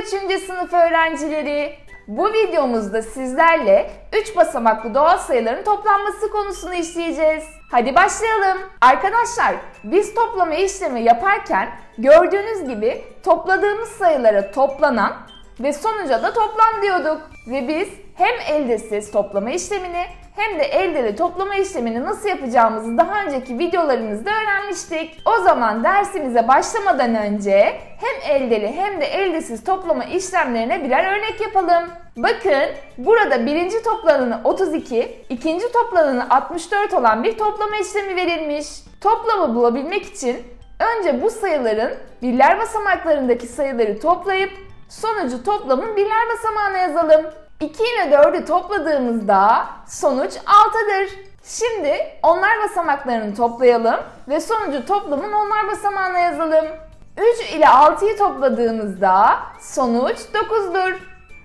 3. sınıf öğrencileri. Bu videomuzda sizlerle 3 basamaklı doğal sayıların toplanması konusunu işleyeceğiz. Hadi başlayalım. Arkadaşlar biz toplama işlemi yaparken gördüğünüz gibi topladığımız sayılara toplanan ve sonuca da toplam diyorduk. Ve biz hem eldesiz toplama işlemini hem de eldeli toplama işlemini nasıl yapacağımızı daha önceki videolarımızda öğrenmiştik. O zaman dersimize başlamadan önce hem eldeli hem de eldesiz toplama işlemlerine birer örnek yapalım. Bakın burada birinci toplananı 32, ikinci toplananı 64 olan bir toplama işlemi verilmiş. Toplamı bulabilmek için önce bu sayıların birler basamaklarındaki sayıları toplayıp sonucu toplamın birler basamağına yazalım. 2 ile 4'ü topladığımızda sonuç 6'dır. Şimdi onlar basamaklarını toplayalım ve sonucu toplamın onlar basamağına yazalım. 3 ile 6'yı topladığımızda sonuç 9'dur.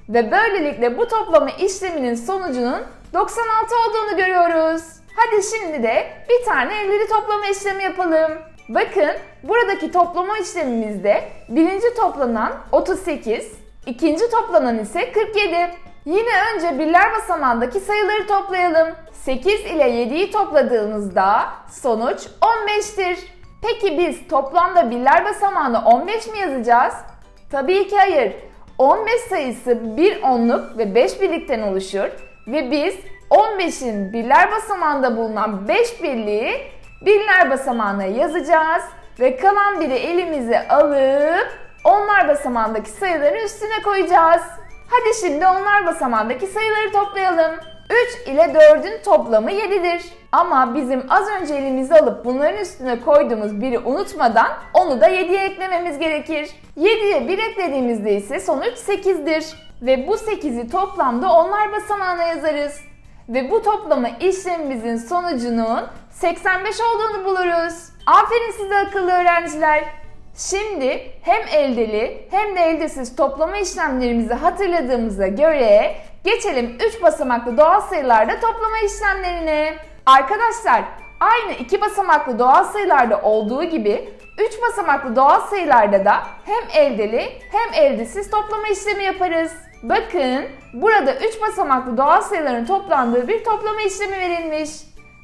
Ve böylelikle bu toplama işleminin sonucunun 96 olduğunu görüyoruz. Hadi şimdi de bir tane elleri toplama işlemi yapalım. Bakın buradaki toplama işlemimizde birinci toplanan 38, ikinci toplanan ise 47. Yine önce birler basamağındaki sayıları toplayalım. 8 ile 7'yi topladığımızda sonuç 15'tir. Peki biz toplamda birler basamağına 15 mi yazacağız? Tabii ki hayır. 15 sayısı bir onluk ve 5 birlikten oluşur ve biz 15'in birler basamağında bulunan 5 birliği birler basamağına yazacağız ve kalan biri elimize alıp onlar basamağındaki sayıları üstüne koyacağız. Hadi şimdi onlar basamağındaki sayıları toplayalım. 3 ile 4'ün toplamı 7'dir. Ama bizim az önce elimize alıp bunların üstüne koyduğumuz biri unutmadan onu da 7'ye eklememiz gerekir. 7'ye 1 eklediğimizde ise sonuç 8'dir. Ve bu 8'i toplamda onlar basamağına yazarız. Ve bu toplama işlemimizin sonucunun 85 olduğunu buluruz. Aferin size akıllı öğrenciler. Şimdi hem eldeli hem de eldesiz toplama işlemlerimizi hatırladığımıza göre geçelim 3 basamaklı doğal sayılarda toplama işlemlerine. Arkadaşlar aynı 2 basamaklı doğal sayılarda olduğu gibi 3 basamaklı doğal sayılarda da hem eldeli hem eldesiz toplama işlemi yaparız. Bakın burada 3 basamaklı doğal sayıların toplandığı bir toplama işlemi verilmiş.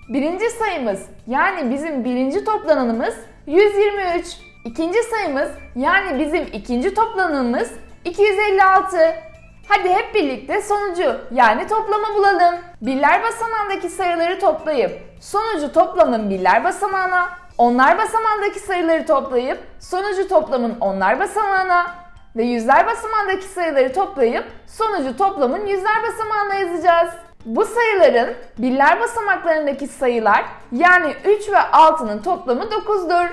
Birinci sayımız yani bizim birinci toplananımız 123. İkinci sayımız yani bizim ikinci toplananımız 256. Hadi hep birlikte sonucu yani toplamı bulalım. Birler basamağındaki sayıları toplayıp sonucu toplamın birler basamağına, onlar basamağındaki sayıları toplayıp sonucu toplamın onlar basamağına ve yüzler basamağındaki sayıları toplayıp sonucu toplamın yüzler basamağına yazacağız. Bu sayıların birler basamaklarındaki sayılar yani 3 ve 6'nın toplamı 9'dur.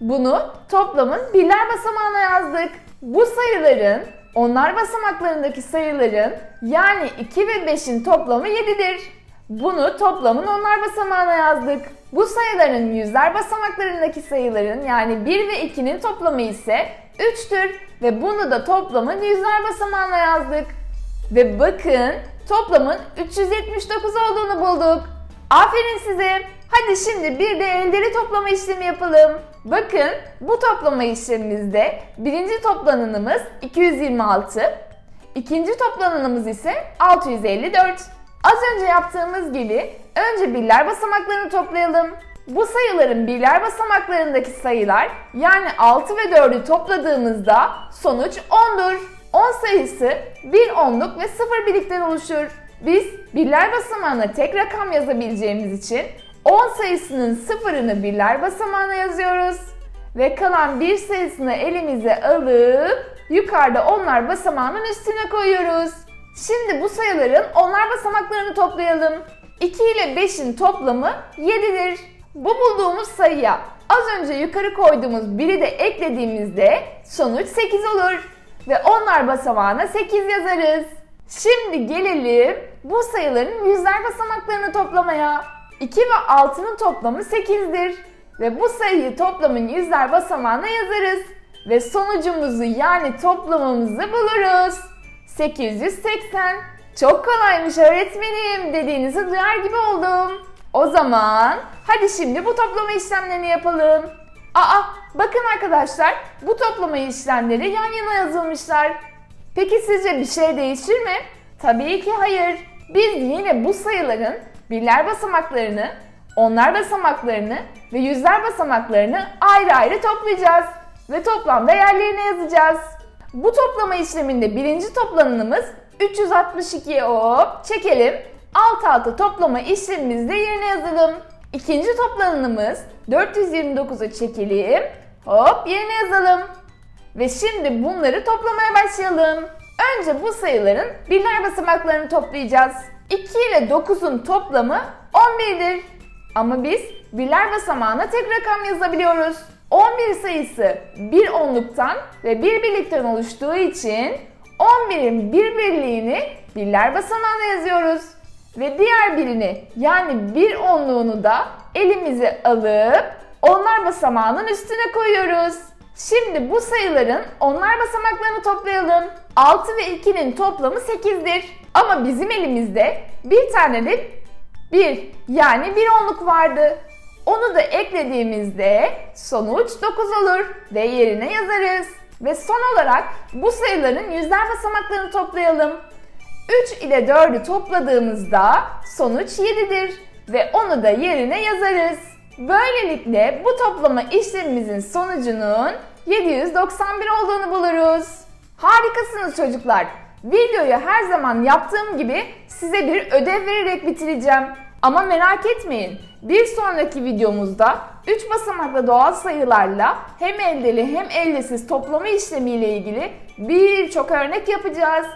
Bunu toplamın birler basamağına yazdık. Bu sayıların onlar basamaklarındaki sayıların yani 2 ve 5'in toplamı 7'dir. Bunu toplamın onlar basamağına yazdık. Bu sayıların yüzler basamaklarındaki sayıların yani 1 ve 2'nin toplamı ise 3'tür ve bunu da toplamın yüzler basamağına yazdık. Ve bakın toplamın 379 olduğunu bulduk. Aferin size. Hadi şimdi bir de eldeli toplama işlemi yapalım. Bakın bu toplama işlemimizde birinci toplananımız 226, ikinci toplananımız ise 654. Az önce yaptığımız gibi önce birler basamaklarını toplayalım. Bu sayıların birler basamaklarındaki sayılar yani 6 ve 4'ü topladığımızda sonuç 10'dur. 10 sayısı 1 onluk ve 0 birlikten oluşur. Biz birler basamağına tek rakam yazabileceğimiz için 10 sayısının sıfırını birler basamağına yazıyoruz. Ve kalan bir sayısını elimize alıp yukarıda onlar basamağının üstüne koyuyoruz. Şimdi bu sayıların onlar basamaklarını toplayalım. 2 ile 5'in toplamı 7'dir. Bu bulduğumuz sayıya az önce yukarı koyduğumuz biri de eklediğimizde sonuç 8 olur. Ve onlar basamağına 8 yazarız. Şimdi gelelim bu sayıların yüzler basamaklarını toplamaya. 2 ve 6'nın toplamı 8'dir. Ve bu sayıyı toplamın yüzler basamağına yazarız. Ve sonucumuzu yani toplamımızı buluruz. 880. Çok kolaymış öğretmenim dediğinizi duyar gibi oldum. O zaman hadi şimdi bu toplama işlemlerini yapalım. Aa bakın arkadaşlar bu toplama işlemleri yan yana yazılmışlar. Peki sizce bir şey değişir mi? Tabii ki hayır. Biz yine bu sayıların birler basamaklarını, onlar basamaklarını ve yüzler basamaklarını ayrı ayrı toplayacağız ve toplam değerlerine yazacağız. Bu toplama işleminde birinci toplanımız 362'ye hop çekelim. Alt alta toplama işlemimizde yerine yazalım. İkinci toplanımız 429'a çekelim. Hop yerine yazalım. Ve şimdi bunları toplamaya başlayalım. Önce bu sayıların birler basamaklarını toplayacağız. 2 ile 9'un toplamı 11'dir. Ama biz birler basamağına tek rakam yazabiliyoruz. 11 sayısı bir onluktan ve bir birlikten oluştuğu için 11'in bir birliğini birler basamağına yazıyoruz. Ve diğer birini yani bir onluğunu da elimize alıp onlar basamağının üstüne koyuyoruz. Şimdi bu sayıların onlar basamaklarını toplayalım. 6 ve 2'nin toplamı 8'dir. Ama bizim elimizde bir tane de 1 yani bir onluk vardı. Onu da eklediğimizde sonuç 9 olur ve yerine yazarız. Ve son olarak bu sayıların yüzler basamaklarını toplayalım. 3 ile 4'ü topladığımızda sonuç 7'dir ve onu da yerine yazarız. Böylelikle bu toplama işlemimizin sonucunun 791 olduğunu buluruz. Harikasınız çocuklar. Videoyu her zaman yaptığım gibi size bir ödev vererek bitireceğim. Ama merak etmeyin. Bir sonraki videomuzda 3 basamaklı doğal sayılarla hem eldeli hem ellesiz toplama işlemiyle ilgili birçok örnek yapacağız.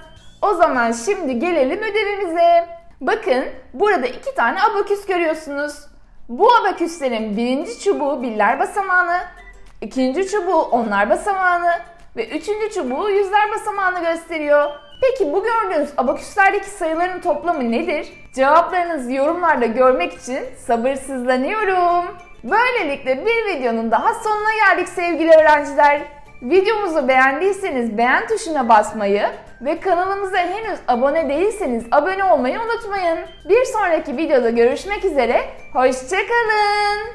O zaman şimdi gelelim ödevimize. Bakın burada iki tane abaküs görüyorsunuz. Bu abaküslerin birinci çubuğu birler basamağını, ikinci çubuğu onlar basamağını ve üçüncü çubuğu yüzler basamağını gösteriyor. Peki bu gördüğünüz abaküslerdeki sayıların toplamı nedir? Cevaplarınızı yorumlarda görmek için sabırsızlanıyorum. Böylelikle bir videonun daha sonuna geldik sevgili öğrenciler. Videomuzu beğendiyseniz beğen tuşuna basmayı ve kanalımıza henüz abone değilseniz abone olmayı unutmayın. Bir sonraki videoda görüşmek üzere, hoşçakalın.